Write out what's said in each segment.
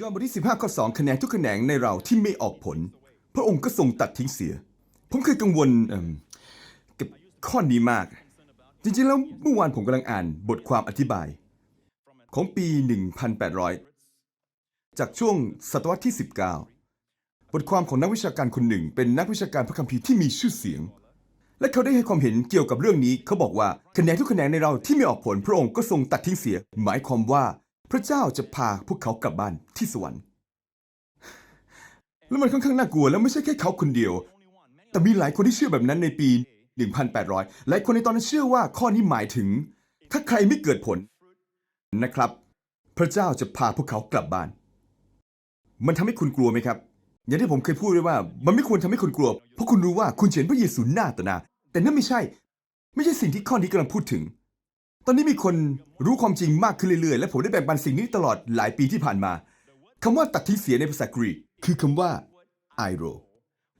ยอห์นบทที่15ข้อ2คะแนนทุกคะแนนในเราที่ไม่ออกผล พระองค์ก็ทรงตัดทิ้งเสีย ผมเคยกังวลเอิ่มกับข้อนี้มาก จริงๆแล้วเมื่อวานผมกำลังอ่านบทความอธิบาย ของปี 1800 จากช่วงศตวรรษที่ 19 บทความของนักวิชาการคนหนึ่ง เป็นนักวิชาการพระคัมภีร์ที่มีชื่อเสียง และเขาได้ให้ความเห็นเกี่ยวกับเรื่องนี้ เขาบอกว่าคะแนนทุกคะแนนในเราที่ไม่ออกผลพระองค์ก็ทรงตัดทิ้งเสีย หมายความว่า พระเจ้าจะพาพวกเขากลับบ้านที่สวรรค์ แล้วมันค่อนข้างน่ากลัวแล้วไม่ใช่แค่เขาคนเดียว แต่มีหลายคนที่เชื่อแบบนั้นในปี 1800 หลายคนในตอนนั้นเชื่อว่าข้อนี้หมายถึง ถ้าใครไม่เกิดผลนะครับ พระเจ้าจะพาพวกเขากลับบ้าน มันทำให้คุณกลัวไหมครับ อย่างที่ผมเคยพูดไว้ว่า มันไม่ควรทำให้คุณกลัว เพราะคุณรู้ว่าคุณเห็นพระเยซูหน้าต่อหน้าแต่นั่นไม่ใช่ ไม่ใช่สิ่งที่ข้อนี้กำลังพูดถึง ตอนนี้มีคนรู้ความจริงมากขึ้นเรื่อยๆ และผมได้แบ่งปันสิ่งนี้ตลอดหลายปีที่ผ่านมาคำว่าตัดทิ้งเสียในภาษากรีกคือคำว่า i r o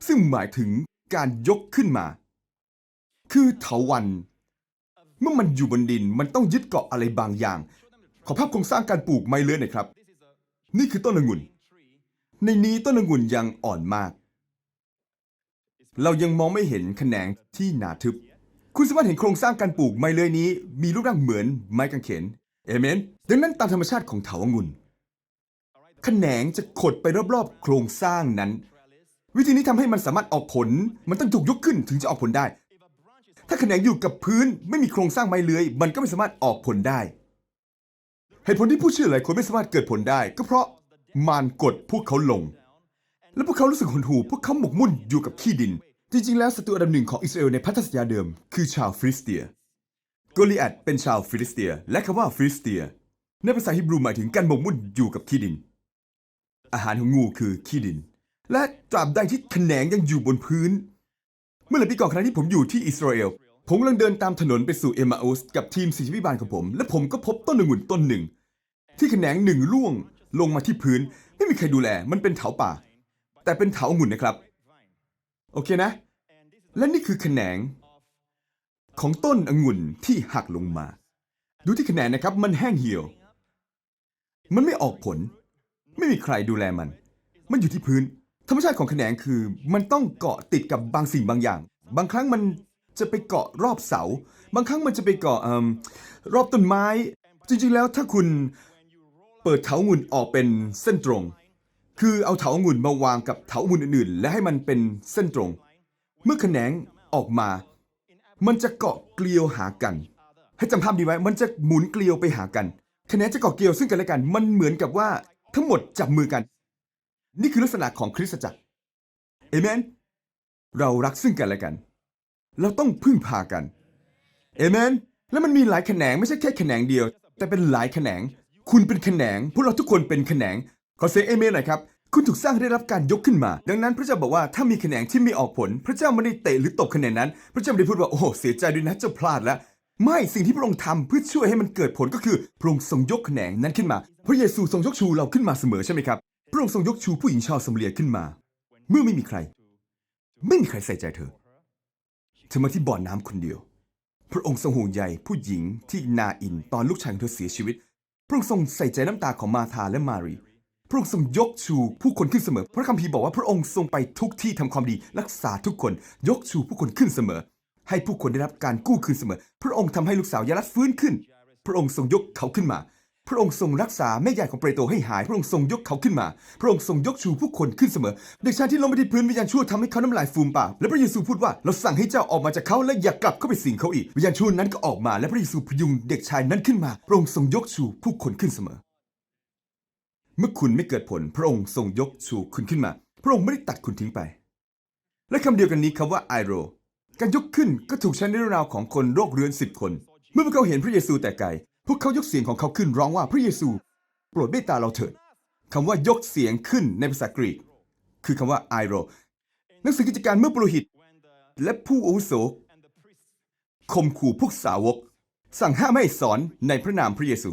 ซึ่งหมายถึงการยกขึ้นมา คือเถาวัน เมื่อมันอยู่บนดินมันต้องยึดเกาะอะไรบางอย่าง ขอภาพโครงสร้างการปลูกไม้เลื้อยหน่อยครับ นี่คือต้นองุ่น ในนี้ต้นองุ่นยังอ่อนมาก เรายังมองไม่เห็นแขนงที่หนาทึบ คุณสามารถเห็นโครงสร้างการปลูกไม้เลื้อยนี้ มีรูปร่างเหมือนไม้กางเขน เอเมน ดังนั้นตามธรรมชาติของเถาองุ่นแขนงจะขดไปรอบๆ โครงสร้างนั้น วิธีนี้ทำให้มันสามารถออกผล มันต้องถูกยกขึ้นถึงจะออกผลได้ ถ้าแขนงอยู่กับพื้นไม่มีโครงสร้างไม้เลื้อยมันก็ไม่สามารถออกผลได้ เหตุผลที่ผู้เชื่อหลายคนไม่สามารถเกิดผลได้ ก็เพราะมารกดพวกเขาลง และพวกเขารู้สึกหดหู่พวกเขาหมกมุ่นอยู่กับขี้ดิน จริงๆ แล้วศัตรูอันดับหนึ่งของอิสราเอลในพันธสัญญาเดิมคือชาวฟิลิสเตียโกลิอัตเป็นชาวฟิลิสเตีย และคำว่าฟิลิสเตีย ในภาษาฮิบรูหมายถึงการหมกมุ่นอยู่กับขี้ดิน อาหารของงูคือขี้ดิน และตราบใดที่แขนงยังอยู่บนพื้น เมื่อหลายปีก่อนขณะที่ผมอยู่ที่อิสราเอลผมกำลังเดินตามถนนไปสู่เอมมาอุสกับทีมศิษยพิบาลของผม และผมก็พบต้นองุ่นต้นหนึ่ง ที่แขนงหนึ่งร่วงลงมาที่พื้น ไม่มีใครดูแล มันเป็นเถาป่า แต่เป็นเถาองุ่นนะครับ โอเคนะ และนี่คือแขนง ของต้นองุ่นที่หักลงมา ดูที่แขนงนะครับมันแห้งเหี่ยว มันไม่ออกผล ไม่มีใครดูแลมัน มันอยู่ที่พื้น ธรรมชาติของแขนงคือ มันต้องเกาะติดกับบางสิ่งบางอย่าง บางครั้งมันจะไปเกาะรอบเสา บางครั้งมันจะไปเกาะเอิ่มรอบต้นไม้ จริงๆแล้วถ้าคุณเปิดเถาองุ่นออกเป็นเส้นตรง คือเอาเถาองุ่นมาวางกับเถาองุ่นอื่นๆ และให้มันเป็นเส้นตรง เมื่อแขนงออกมา มันจะเกาะเกลียวหากัน ให้จำภาพดีไว้มันจะหมุนเกลียวไปหากันแขนงจะเกาะเกลียวซึ่งกันและกัน มันเหมือนกับว่าทั้งหมดจับมือกัน นี่คือลักษณะของคริสตจักรเอเมน เรารักซึ่งกันและกัน เราต้องพึ่งพากันเอเมน แล้วมันมีหลายแขนงไม่ใช่แค่แขนงเดียว แต่เป็นหลายแขนง คุณเป็นแขนงพวกเราทุกคนเป็นแขนงขอเสียงเอเมนหน่อยครับ คุณถูกสร้างได้รับการยกขึ้นมา ดังนั้นพระเจ้าบอกว่าถ้ามีแขนงที่ไม่ออกผล พระเจ้าไม่ได้เตะหรือตบแขนงนั้น พระเจ้าไม่ได้พูดว่าโอ้โหเสียใจด้วยนะเจ้าพลาดแล้วไม่สิ่งที่พระองค์ทำเพื่อช่วยให้มันเกิดผลก็คือพระองค์ทรงยกแขนงนั้นขึ้นมา พระเยซูทรงยกชูเราขึ้นมาเสมอใช่ไหมครับ พระองค์ทรงยกชูผู้หญิงชาวสมเรียขึ้นมา เมื่อไม่มีใคร ไม่มีใครใส่ใจเธอเธอมาที่บ่อน้ำคนเดียว พระองค์ทรงห่วงใยผู้หญิงที่นาอินตอนลูกชายของเธอเสียชีวิต พระองค์ทรงใส่ใจน้ำตาของมาธาและมารี ระองค์ทรงยกชูผู้คนขึ้นเสมอ พระคัมภีร์บอกว่าพระองค์ทรงไปทุกที่ทำความดี รักษาทุกคนยกชูผู้คนขึ้นเสมอ ให้ผู้คนได้รับการกู้คืนเสมอ พระองค์ทำให้ลูกสาวยารัดฟื้นขึ้น พระองค์ทรงยกเขาขึ้นมา พระองค์ทรงรักษาแม่ใหญ่ของเปโตรให้หาย พระองค์ทรงยกเขาขึ้นมา พระองค์ทรงยกชูผู้คนขึ้นเสมอ เด็กชายที่ล้มไปที่พื้นวิญญาณชั่วทำให้เขาน้ำลายฟูมปากและพระเยซูพูดว่าเราสั่งให้เจ้าออกมาจากเขาและอย่ากลับเข้าไปสิงเขาอีกวิญญาณชั่วนั้นก็ออกมา และพระเยซูพยุงเด็กชายนั้นขึ้นมา พระองค์ทรงยกชูผู้คนขึ้นเสมอ เมื่อคุณไม่เกิดผล พระองค์ทรงยกชูคุณขึ้นมา พระองค์ไม่ได้ตัดคุณทิ้งไป และคำเดียวกันนี้คำว่าไอโร การยกขึ้นก็ถูกใช้ในเรื่องราวของคนโรคเรื้อนสิบคน เมื่อพวกเขาเห็นพระเยซูแต่ไกล พวกเขายกเสียงของเขาขึ้นร้องว่าพระเยซู โปรดเมตตาเราเถิดคำว่ายกเสียงขึ้นในภาษากรีก คือคำว่าไอโรหนังสือกิจการเมื่อปุโรหิต และผู้อาวุโสข่มขู่พวกสาวก สั่งห้ามไม่สอนในพระนามพระเยซู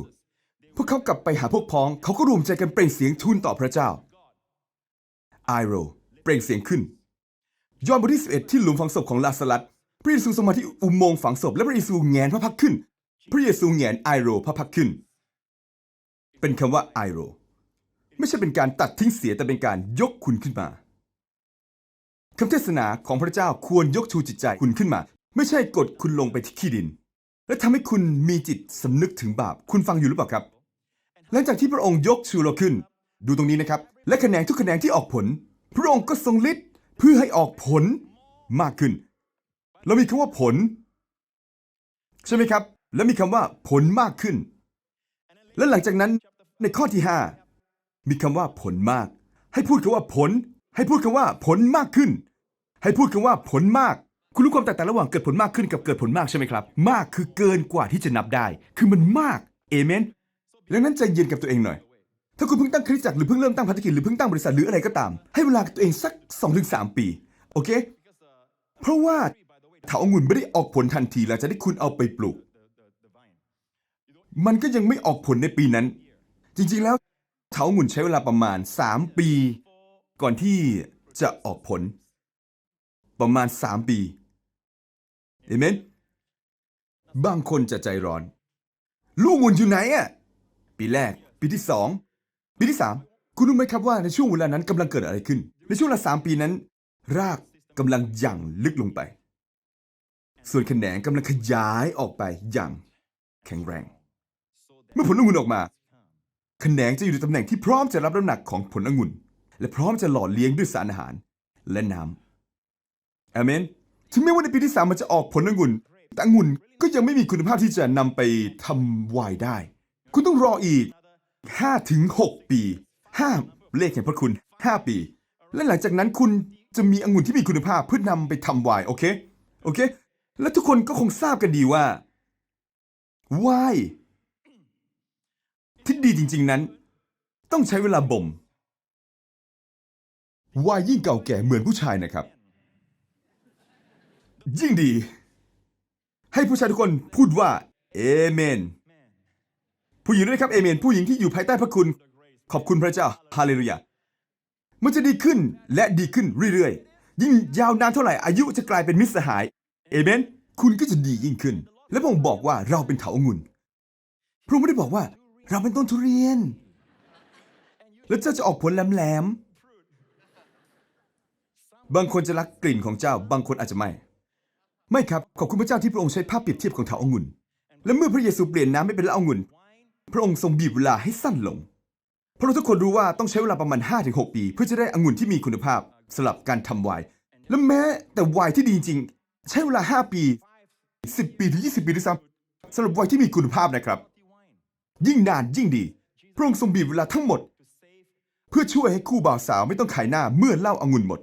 วกเขากลับไปหาพวกพ้อง เขาก็รวมใจกันเปล่งเสียงทูลต่อพระเจ้าไอโรเปล่งเสียงขึ้น ยอห์นบทที่11 ที่หลุมฝังศพของลาสลัสพระเยซูทรงมาที่อุโมงค์ฝังศพและพระเยซูแงนพระพักขึ้น พระเยซูแงนไอโรพระพักขึ้น เป็นคำว่าไอโรไม่ใช่เป็นการตัดทิ้งเสียแต่เป็นการยกคุณขึ้นมาคำเทศนาของพระเจ้าควรยกชูจิตใจคุณขึ้นมา ไม่ใช่กดคุณลงไปที่ขี้ดิน และทำให้คุณมีจิตสำนึกถึงบาป คุณฟังอยู่หรือเปล่าครับ หลังจากที่พระองค์ยกชูเรขึ้น ดูตรงนี้นะครับ และคะแขนทุกคะแขนที่ออกผล พระองค์ก็ทรงฤทธิ์เพื่อให้ออกผลมากขึ้น เรามีคำว่าผล ใช่ไหมครับ และมีคำว่าผลมากขึ้น และหลังจากนั้นในข้อที่ 5 มีคำว่าผลมาก ให้พูดคำว่าผล ให้พูดคำว่าผลมากขึ้น ให้พูดคำว่าผลมาก คุณรู้ความแตกต่างระหว่างเกิดผลมากขึ้นกับเกิดผลมากใช่ไหมครับ มากคือเกินกว่าที่จะนับได้ คือมันมาก เอเมน ดังนั้นใจเย็นกับตัวเองหน่อย ถ้าคุณเพิ่งตั้งคริสตจักรหรือเพิ่งเริ่มตั้งพันธกิจหรือเพิ่งตั้งบริษัทหรืออะไรก็ตาม ให้เวลากับตัวเองสัก 2-3 ปี โอเค เพราะว่าเถาองุ่นไม่ได้ออกผลทันทีหลังจากที่คุณเอาไปปลูก มันก็ยังไม่ออกผลในปีนั้น จริงๆแล้วเถาองุ่นใช้เวลาประมาณ 3 ปี ก่อนที่จะออกผล ประมาณ 3 ปีเอเมนบางคนจะใจร้อน ลูกองุ่นอยู่ไหนอะ ปีแรก ปีที่สองปีที่สามคุณรู้ไหมครับว่าในช่วงเวลานั้นกำลังเกิดอะไรขึ้น ในช่วงเวลาสามปีนั้น รากกำลังยั่งลึกลงไป ส่วนแขนงกำลังขยายออกไปอย่างแข็งแรง เมื่อผลองุ่นออกมาแขนงจะอยู่ในตำแหน่งที่พร้อมจะรับน้ำหนักของผลองุ่น และพร้อมจะหล่อเลี้ยงด้วยสารอาหารและน้ำอเมน ถึงแม้ว่าในปีที่สามมันจะออกผลองุ่น แต่องุ่นก็ยังไม่มีคุณภาพที่จะนำไปทำไวน์ได้ คุณต้องรออีก5ถึง6ปี5เลขแห่งพระคุณ 5 ปี และหลังจากนั้นคุณจะมีองุ่นที่มีคุณภาพเพื่อนำไปทำไวน์โอเค โอเค และทุกคนก็คงทราบกันดีว่าไวน์ที่ดีจริง ๆนั้น ต้องใช้เวลาบ่มไวน์ยิ่งเก่าแก่เหมือนผู้ชายนะครับ ยิ่งดี ให้ผู้ชายทุกคนพูดว่าเอเมน ผู้หญิงด้วยครับเอเมน ผู้หญิงที่อยู่ภายใต้พระคุณ ขอบคุณพระเจ้าฮาเลลูยามันจะดีขึ้นและดีขึ้นเรื่อยๆ ยิ่งยาวนานเท่าไหร่อายุจะกลายเป็นมิตรสหายเอเมน คุณก็จะดียิ่งขึ้น และพระองค์บอกว่าเราเป็นเถาองุ่นพระองค์ไม่ได้บอกว่า เราเป็นต้นทุเรียน แล้วเจ้าจะออกผลแหลมๆบางคนจะรักกลิ่นของเจ้า บางคนอาจจะไม่ ไม่ครับขอบคุณพระเจ้าที่พระองค์ใช้ภาพเปรียบเทียบของเถาองุ่นและเมื่อพระเยซูเปลี่ยนน้ำให้เป็นเหล้าองุ่น พระองค์ทรงบีบเวลาให้สั้นลง เพราะเราทุกคนรู้ว่าต้องใช้เวลาประมาณ 5-6 ปี เพื่อจะได้องุ่นที่มีคุณภาพสำหรับการทำไวน์และแม้แต่ไวน์ที่ดีจริง ใช้เวลา 5 ปี 10 ปีถึง 20 ปีด้วยซ้ำสำหรับไวน์ที่มีคุณภาพนะครับ ยิ่งนานยิ่งดี พระองค์ทรงบีบเวลาทั้งหมด เพื่อช่วยให้คู่บ่าวสาวไม่ต้องขายหน้าเมื่อเหล้าองุ่นหมด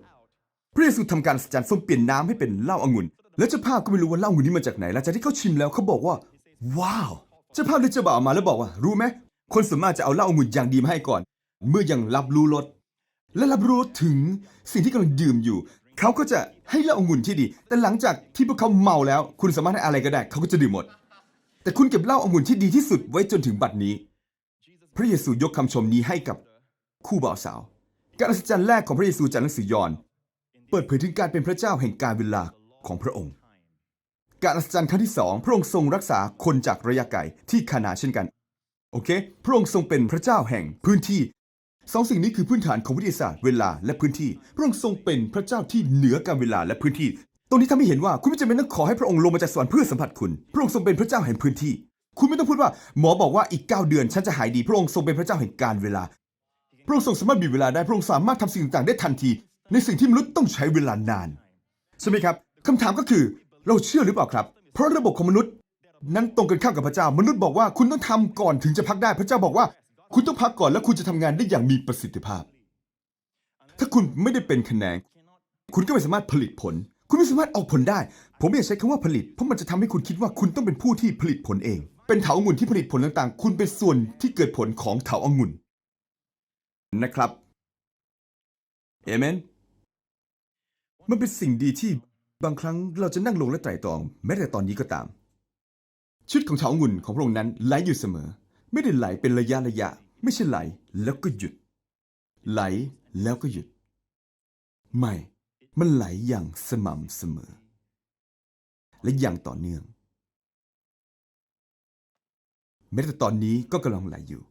พระเยซูทำการสัจจ์ทรงเปลี่ยนน้ำให้เป็นเหล้าองุ่น และเจ้าภาพก็ไม่รู้ว่าเหล้าองุ่นนี้มาจากไหนหลังจากที่เขาชิมแล้วเขาบอกว่า ว้าว เจ้าภาพเลยเจ้าบ่าวมาแล้วบอกว่า รู้ไหมคนส่วนมากจะเอาเหล้าองุ่นอย่างดีมาให้ก่อน เมื่อยังรับรู้รสและรับรู้ถึงสิ่งที่กำลังดื่มอยู่ เขาก็จะให้เหล้าองุ่นที่ดี แต่หลังจากที่พวกเขาเมาแล้ว คุณสามารถให้อะไรก็ได้ เขาก็จะดื่มหมด แต่คุณเก็บเหล้าองุ่นที่ดีที่สุดไว้จนถึงบัดนี้ พระเยซูยกคำชมนี้ให้กับคู่บ่าวสาว การอัศจรรย์แรกของพระเยซูจากหนังสือยอห์นเปิดเผยถึงการเป็นพระเจ้าแห่งการเวลาของพระองค์ การอัศจรรย์ครั้งที่สองพระองค์ทรงรักษาคนจากระยะไกลที่คานาเช่นกัน โอเค พระองค์ทรงเป็นพระเจ้าแห่งพื้นที่สองสิ่งนี้คือพื้นฐานของวิทยาศาสตร์เวลาและพื้นที่ พระองค์ทรงเป็นพระเจ้าที่เหนือการเวลาและพื้นที่ ตรงนี้ทำให้เห็นว่าคุณไม่จำเป็นต้องขอให้พระองค์ลงมาจากสวรรค์เพื่อสัมผัสคุณ พระองค์ทรงเป็นพระเจ้าแห่งพื้นที่ คุณไม่ต้องพูดว่าหมอบอกว่าอีก 9 เดือนฉันจะหายดี พระองค์ทรงเป็นพระเจ้าแห่งการเวลา พระองค์ทรงสามารถบีบเวลาได้ พระองค์สามารถทำสิ่งต่างๆได้ทันที ในสิ่งที่มนุษย์ต้องใช้เวลานาน ใช่ไหมครับคำถามก็คือ เราเชื่อหรือเปล่าครับ เพราะระบบของมนุษย์ นั้นตรงกันข้ามกับพระเจ้า มนุษย์บอกว่าคุณต้องทำก่อนถึงจะพักได้ พระเจ้าบอกว่า คุณต้องพักก่อนแล้วคุณจะทำงานได้อย่างมีประสิทธิภาพ ถ้าคุณไม่ได้เป็นแขนงคุณก็ไม่สามารถผลิตผล คุณไม่สามารถออกผลได้ ผมไม่อยากใช้คำว่าผลิต เพราะมันจะทำให้คุณคิดว่าคุณต้องเป็นผู้ที่ผลิตผลเอง เป็นเถาองุ่นที่ผลิตผลต่างๆ คุณเป็นส่วนที่เกิดผลของเถาองุ่นนะครับเอเมนมันเป็นสิ่งดีที่ บางครั้งเราจะนั่งลงและไตร่ตรอง แม้แต่ตอนนี้ก็ตามชีวิตของเถาองุ่นของพระองค์นั้นไหลอยู่เสมอ ไม่ได้ไหลเป็นระยะระยะ ไม่ใช่ไหลแล้วก็หยุด ไหลแล้วก็หยุด ไม่ มันไหลอย่างสม่ำเสมอ และอย่างต่อเนื่องแม้แต่ตอนนี้ก็กำลังไหลอยู่